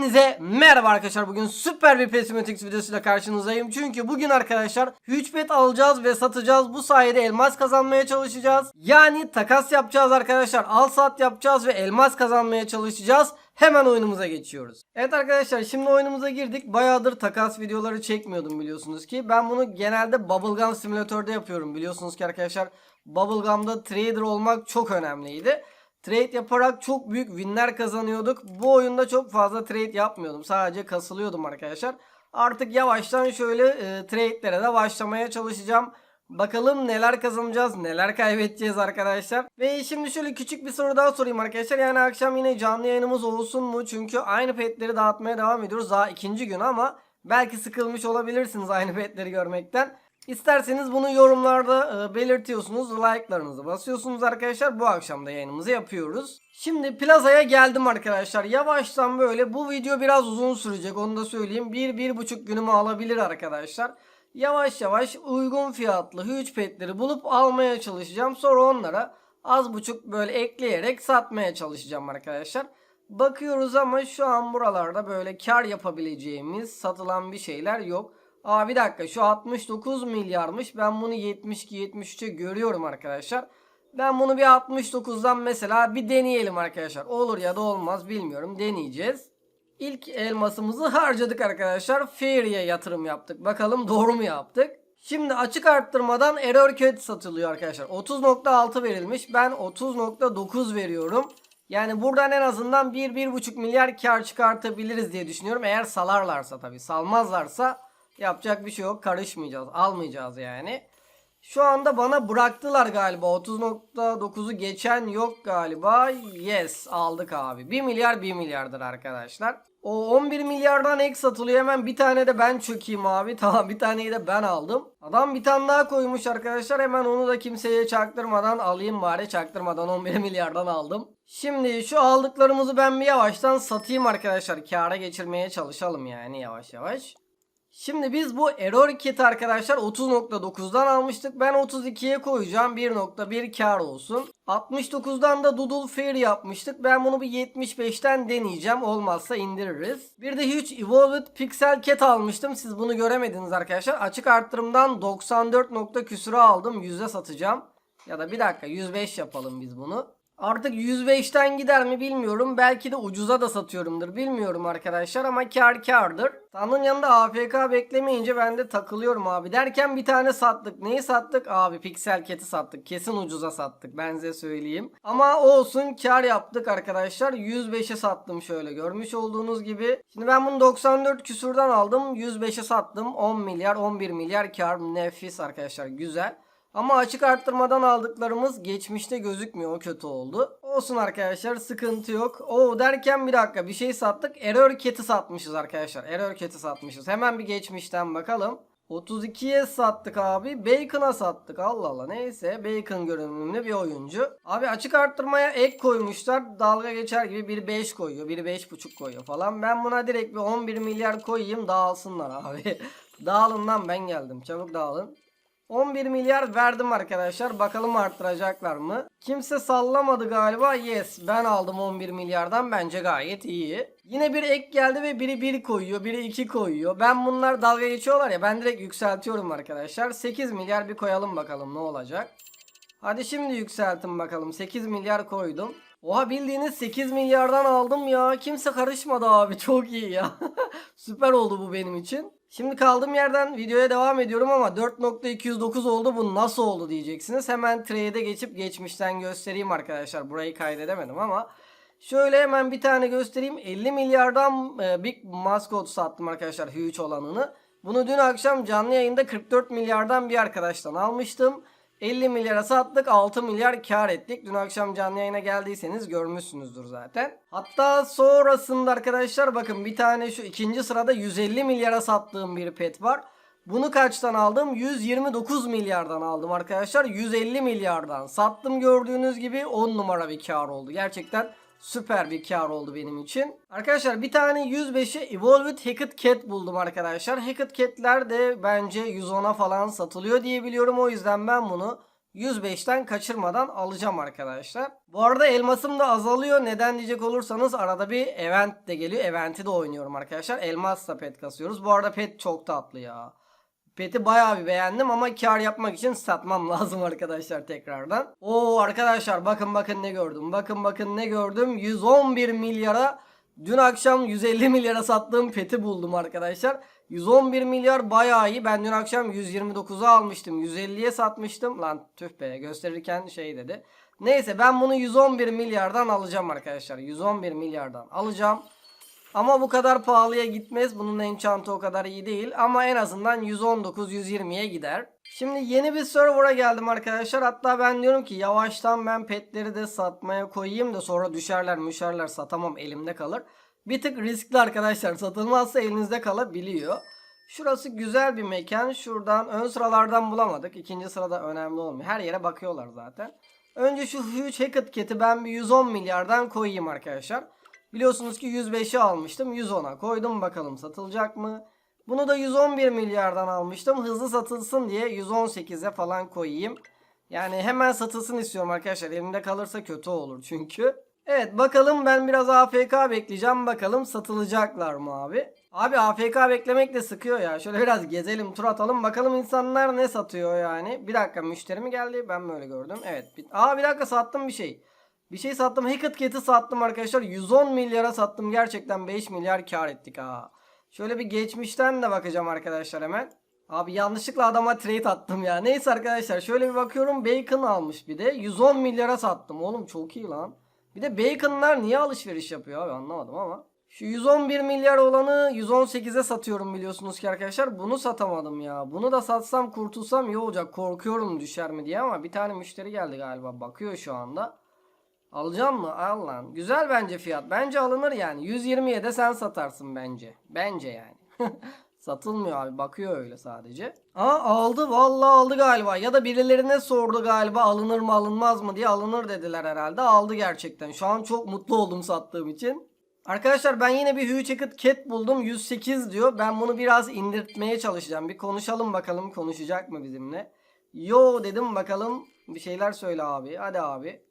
Hepinize merhaba arkadaşlar. Bugün süper bir Pesimetrix videosuyla karşınızdayım. Çünkü bugün arkadaşlar pet alacağız ve satacağız. Bu sayede elmas kazanmaya çalışacağız. Yani takas yapacağız arkadaşlar. Al sat yapacağız ve elmas kazanmaya çalışacağız. Hemen oyunumuza geçiyoruz. Evet arkadaşlar şimdi oyunumuza girdik. Bayağıdır takas videoları çekmiyordum biliyorsunuz ki. Ben bunu genelde Bubblegum Simülatör'de yapıyorum. Biliyorsunuz ki arkadaşlar Bubblegum'da trader olmak çok önemliydi. Trade yaparak çok büyük winler kazanıyorduk. Bu oyunda çok fazla trade yapmıyordum. Sadece kasılıyordum arkadaşlar. Artık yavaştan şöyle e, trade'lere de başlamaya çalışacağım. Bakalım neler kazanacağız, neler kaybedeceğiz arkadaşlar. Ve şimdi şöyle küçük bir soru daha sorayım arkadaşlar. Yani akşam yine canlı yayınımız olsun mu? Çünkü aynı petleri dağıtmaya devam ediyoruz. Daha ikinci gün ama belki sıkılmış olabilirsiniz aynı petleri görmekten. İsterseniz bunu yorumlarda e, belirtiyorsunuz. Like'larınızı basıyorsunuz arkadaşlar. Bu akşam da yayınımızı yapıyoruz. Şimdi plazaya geldim arkadaşlar. Yavaştan böyle bu video biraz uzun sürecek onu da söyleyeyim. 1-1,5 günümü alabilir arkadaşlar. Yavaş yavaş uygun fiyatlı huge petleri bulup almaya çalışacağım. Sonra onlara az buçuk böyle ekleyerek satmaya çalışacağım arkadaşlar. Bakıyoruz ama şu an buralarda böyle kar yapabileceğimiz satılan bir şeyler yok. Aa bir dakika şu 69 milyarmış. Ben bunu 72-73'e görüyorum arkadaşlar. Ben bunu bir 69'dan mesela bir deneyelim arkadaşlar. Olur ya da olmaz bilmiyorum. Deneyeceğiz. İlk elmasımızı harcadık arkadaşlar. Fairy'e yatırım yaptık. Bakalım doğru mu yaptık? Şimdi açık arttırmadan error code satılıyor arkadaşlar. 30.6 verilmiş. Ben 30.9 veriyorum. Yani buradan en azından 1-1.5 milyar kar çıkartabiliriz diye düşünüyorum. Eğer salarlarsa tabii. Salmazlarsa yapacak bir şey yok. Karışmayacağız. Almayacağız yani. Şu anda bana bıraktılar galiba. 30.9'u geçen yok galiba. Yes aldık abi. 1 milyar 1 milyardır arkadaşlar. O 11 milyardan ek satılıyor. Hemen bir tane de ben çökeyim abi. Tamam bir taneyi de ben aldım. Adam bir tane daha koymuş arkadaşlar. Hemen onu da kimseye çaktırmadan alayım bari. Çaktırmadan 11 milyardan aldım. Şimdi şu aldıklarımızı ben bir yavaştan satayım arkadaşlar. Kâra geçirmeye çalışalım yani yavaş yavaş. Şimdi biz bu error kit arkadaşlar 30.9'dan almıştık. Ben 32'ye koyacağım. 1.1 kar olsun. 69'dan da Doodle Fair yapmıştık. Ben bunu bir 75'ten deneyeceğim. Olmazsa indiririz. Bir de Huge Evolved Pixel Cat almıştım. Siz bunu göremediniz arkadaşlar. Açık arttırımdan 94 nokta küsürü aldım. 100'e satacağım. Ya da bir dakika 105 yapalım biz bunu. Artık 105'ten gider mi bilmiyorum. Belki de ucuza da satıyorumdur. Bilmiyorum arkadaşlar ama kar kardır. Tanrı'nın yanında AFK beklemeyince ben de takılıyorum abi. Derken bir tane sattık. Neyi sattık? Abi Pixel Cat'i sattık. Kesin ucuza sattık. Ben size söyleyeyim. Ama olsun kar yaptık arkadaşlar. 105'e sattım şöyle görmüş olduğunuz gibi. Şimdi ben bunu 94 küsurdan aldım. 105'e sattım. 10 milyar 11 milyar kar. Nefis arkadaşlar güzel. Ama açık arttırmadan aldıklarımız geçmişte gözükmüyor. O kötü oldu. Olsun arkadaşlar sıkıntı yok. O derken bir dakika bir şey sattık. Error Cat'i satmışız arkadaşlar. Error Cat'i satmışız. Hemen bir geçmişten bakalım. 32'ye sattık abi. Bacon'a sattık. Allah Allah neyse. Bacon görünümlü bir oyuncu. Abi açık arttırmaya ek koymuşlar. Dalga geçer gibi biri 5 koyuyor. Biri 5.5 koyuyor falan. Ben buna direkt bir 11 milyar koyayım. Dağılsınlar abi. Dağılın lan ben geldim. Çabuk dağılın. 11 milyar verdim arkadaşlar. Bakalım arttıracaklar mı? Kimse sallamadı galiba. Yes ben aldım 11 milyardan. Bence gayet iyi. Yine bir ek geldi ve biri 1 koyuyor. Biri 2 koyuyor. Ben bunlar dalga geçiyorlar ya. Ben direkt yükseltiyorum arkadaşlar. 8 milyar bir koyalım bakalım ne olacak. Hadi şimdi yükseltin bakalım. 8 milyar koydum. Oha bildiğiniz 8 milyardan aldım ya. Kimse karışmadı abi. Çok iyi ya. Süper oldu bu benim için. Şimdi kaldığım yerden videoya devam ediyorum ama 4.209 oldu. Bu nasıl oldu diyeceksiniz. Hemen trade'e geçip geçmişten göstereyim arkadaşlar. Burayı kaydedemedim ama. Şöyle hemen bir tane göstereyim. 50 milyardan e, Big Mascot sattım arkadaşlar huge olanını. Bunu dün akşam canlı yayında 44 milyardan bir arkadaştan almıştım. 50 milyara sattık 6 milyar kar ettik. Dün akşam canlı yayına geldiyseniz görmüşsünüzdür zaten. Hatta sonrasında arkadaşlar bakın bir tane şu ikinci sırada 150 milyara sattığım bir pet var. Bunu kaçtan aldım? 129 milyardan aldım arkadaşlar. 150 milyardan sattım gördüğünüz gibi 10 numara bir kar oldu. Gerçekten süper bir kar oldu benim için. Arkadaşlar bir tane 105'e Evolved Hackett Cat buldum arkadaşlar. Hackett Cat'ler de bence 110'a falan satılıyor diye biliyorum. O yüzden ben bunu 105'ten kaçırmadan alacağım arkadaşlar. Bu arada elmasım da azalıyor. Neden diyecek olursanız arada bir event de geliyor. Event'i de oynuyorum arkadaşlar. Elmasla pet kasıyoruz. Bu arada pet çok tatlı ya. Pet'i bayağı bir beğendim ama kar yapmak için satmam lazım arkadaşlar tekrardan. Oo arkadaşlar bakın bakın ne gördüm. Bakın bakın ne gördüm. 111 milyara dün akşam 150 milyara sattığım Pet'i buldum arkadaşlar. 111 milyar bayağı iyi. Ben dün akşam 129'a almıştım. 150'ye satmıştım. Lan tüh be gösterirken şey dedi. Neyse ben bunu 111 milyardan alacağım arkadaşlar. 111 milyardan alacağım. Ama bu kadar pahalıya gitmez. Bunun enchantı o kadar iyi değil. Ama en azından 119-120'ye gider. Şimdi yeni bir server'a geldim arkadaşlar. Hatta ben diyorum ki yavaştan ben petleri de satmaya koyayım da sonra düşerler müşerler satamam elimde kalır. Bir tık riskli arkadaşlar. Satılmazsa elinizde kalabiliyor. Şurası güzel bir mekan. Şuradan ön sıralardan bulamadık. İkinci sırada önemli olmuyor. Her yere bakıyorlar zaten. Önce şu Huge Hackett Cat'i ben bir 110 milyardan koyayım arkadaşlar. Biliyorsunuz ki 105'i almıştım. 110'a koydum bakalım satılacak mı? Bunu da 111 milyardan almıştım. Hızlı satılsın diye 118'e falan koyayım. Yani hemen satılsın istiyorum arkadaşlar. Elimde kalırsa kötü olur çünkü. Evet bakalım ben biraz AFK bekleyeceğim. Bakalım satılacaklar mı abi? Abi AFK beklemek de sıkıyor ya. Şöyle biraz gezelim tur atalım. Bakalım insanlar ne satıyor yani. Bir dakika müşteri mi geldi? Ben böyle gördüm. Evet. Aa bir dakika sattım bir şey. Bir şey sattım. Hackett Cat'i sattım arkadaşlar. 110 milyara sattım. Gerçekten 5 milyar kar ettik ha. Şöyle bir geçmişten de bakacağım arkadaşlar hemen. Abi yanlışlıkla adama trade attım ya. Neyse arkadaşlar şöyle bir bakıyorum. Bacon almış bir de. 110 milyara sattım. Oğlum çok iyi lan. Bir de Bacon'lar niye alışveriş yapıyor abi anlamadım ama. Şu 111 milyar olanı 118'e satıyorum biliyorsunuz ki arkadaşlar. Bunu satamadım ya. Bunu da satsam kurtulsam iyi olacak. Korkuyorum düşer mi diye ama bir tane müşteri geldi galiba. Bakıyor şu anda. Alacağım mı? Al. Güzel bence fiyat. Bence alınır yani. 120'ye de sen satarsın bence. Bence yani. Satılmıyor abi. Bakıyor öyle sadece. Aa aldı. Vallahi aldı galiba. Ya da birilerine sordu galiba alınır mı alınmaz mı diye alınır dediler herhalde. Aldı gerçekten. Şu an çok mutlu oldum sattığım için. Arkadaşlar ben yine bir Hugh Jacket Cat buldum. 108 diyor. Ben bunu biraz indirtmeye çalışacağım. Bir konuşalım bakalım konuşacak mı bizimle. Yo dedim bakalım. Bir şeyler söyle abi. Hadi abi.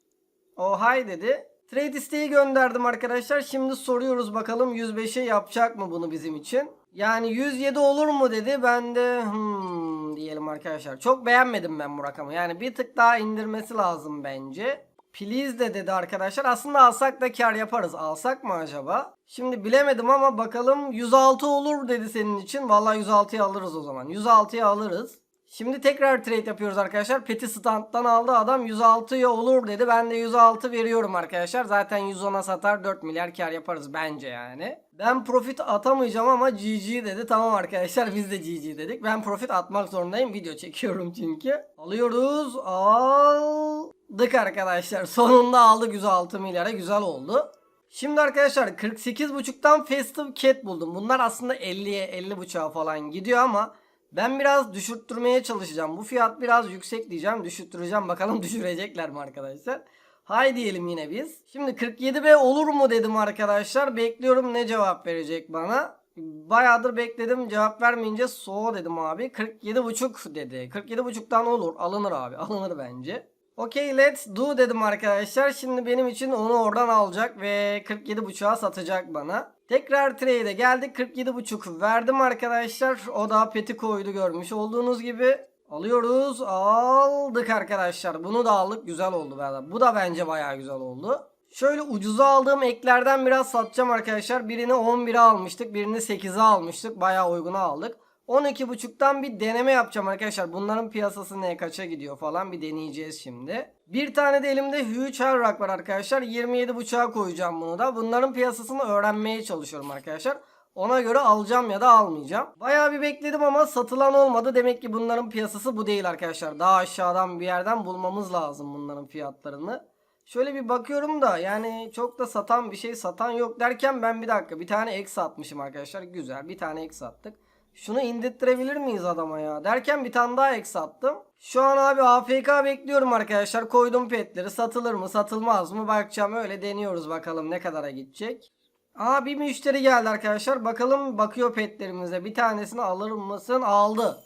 O hay dedi. Trade isteği gönderdim arkadaşlar. Şimdi soruyoruz bakalım 105'e yapacak mı bunu bizim için? Yani 107 olur mu dedi. Ben de hmm diyelim arkadaşlar. Çok beğenmedim ben bu rakamı. Yani bir tık daha indirmesi lazım bence. Please de dedi arkadaşlar. Aslında alsak da kar yaparız. Alsak mı acaba? Şimdi bilemedim ama bakalım 106 olur dedi senin için. Vallahi 106'ya alırız o zaman. 106'ya alırız. Şimdi tekrar trade yapıyoruz arkadaşlar. Peti stand'dan aldı adam 106'ya olur dedi. Ben de 106 veriyorum arkadaşlar. Zaten 110'a satar 4 milyar kar yaparız bence yani. Ben profit atamayacağım ama GG dedi. Tamam arkadaşlar biz de GG dedik. Ben profit atmak zorundayım. Video çekiyorum çünkü. Alıyoruz. Aldık arkadaşlar. Sonunda aldık 106 milyara. Güzel oldu. Şimdi arkadaşlar 48.5'tan Festive Cat buldum. Bunlar aslında 50'ye 50.5'a falan gidiyor ama ben biraz düşürttürmeye çalışacağım. Bu fiyat biraz yüksek diyeceğim. Düşürttüreceğim. Bakalım düşürecekler mi arkadaşlar? Hay diyelim yine biz. Şimdi 47B olur mu dedim arkadaşlar. Bekliyorum ne cevap verecek bana. Bayağıdır bekledim cevap vermeyince so dedim abi. 47.5 dedi. 47.5'tan olur. Alınır abi. Alınır bence. Okey let's do dedim arkadaşlar. Şimdi benim için onu oradan alacak ve 47.5'a satacak bana. Tekrar trade'e geldik. 47.5 verdim arkadaşlar. O da peti koydu görmüş olduğunuz gibi. Alıyoruz. Aldık arkadaşlar. Bunu da aldık. Güzel oldu. Bu da bence bayağı güzel oldu. Şöyle ucuza aldığım eklerden biraz satacağım arkadaşlar. Birini 11'e almıştık. Birini 8'e almıştık. Bayağı uyguna aldık. 12.5'tan bir deneme yapacağım arkadaşlar. Bunların piyasası ne kaça gidiyor falan bir deneyeceğiz şimdi. Bir tane de elimde Huge Hellrock var arkadaşlar. 27.5'a koyacağım bunu da. Bunların piyasasını öğrenmeye çalışıyorum arkadaşlar. Ona göre alacağım ya da almayacağım. Bayağı bir bekledim ama satılan olmadı. Demek ki bunların piyasası bu değil arkadaşlar. Daha aşağıdan bir yerden bulmamız lazım bunların fiyatlarını. Şöyle bir bakıyorum da yani çok da satan bir şey satan yok derken ben bir dakika bir tane ek satmışım arkadaşlar. Güzel bir tane ek sattık. Şunu indirttirebilir miyiz adama ya? Derken bir tane daha ek sattım. Şu an abi AFK bekliyorum arkadaşlar. Koydum petleri. Satılır mı satılmaz mı bakacağım. Öyle deniyoruz bakalım ne kadara gidecek. Aa bir müşteri geldi arkadaşlar. Bakalım bakıyor petlerimize. Bir tanesini alır mısın? Aldı.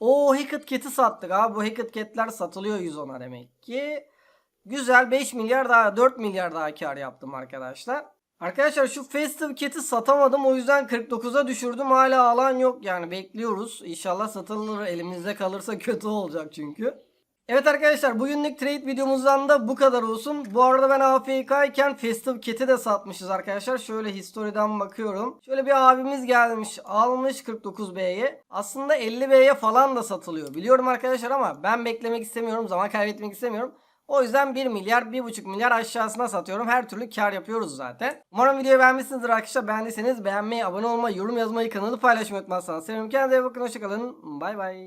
O Hackett Cat'i sattık abi. Bu Hackett Cat'ler satılıyor 110'a demek ki. Güzel 5 milyar daha 4 milyar daha kar yaptım arkadaşlar. Arkadaşlar şu Festive Cat'i satamadım o yüzden 49'a düşürdüm. Hala alan yok yani bekliyoruz. İnşallah satılır elimizde kalırsa kötü olacak çünkü. Evet arkadaşlar bugünlük trade videomuzdan da bu kadar olsun. Bu arada ben AFK iken Festive Cat'i de satmışız arkadaşlar. Şöyle historiden bakıyorum. Şöyle bir abimiz gelmiş almış 49B'ye. Aslında 50B'ye falan da satılıyor. Biliyorum arkadaşlar ama ben beklemek istemiyorum. Zaman kaybetmek istemiyorum. O yüzden 1 milyar 1,5 milyar aşağısına satıyorum. Her türlü kar yapıyoruz zaten. Umarım videoyu beğenmişsinizdir arkadaşlar. Beğendiyseniz beğenmeyi, abone olmayı, yorum yazmayı, kanalı paylaşmayı unutmazsanız sevinirim. Kendinize iyi bakın. Hoşçakalın. Bay bay.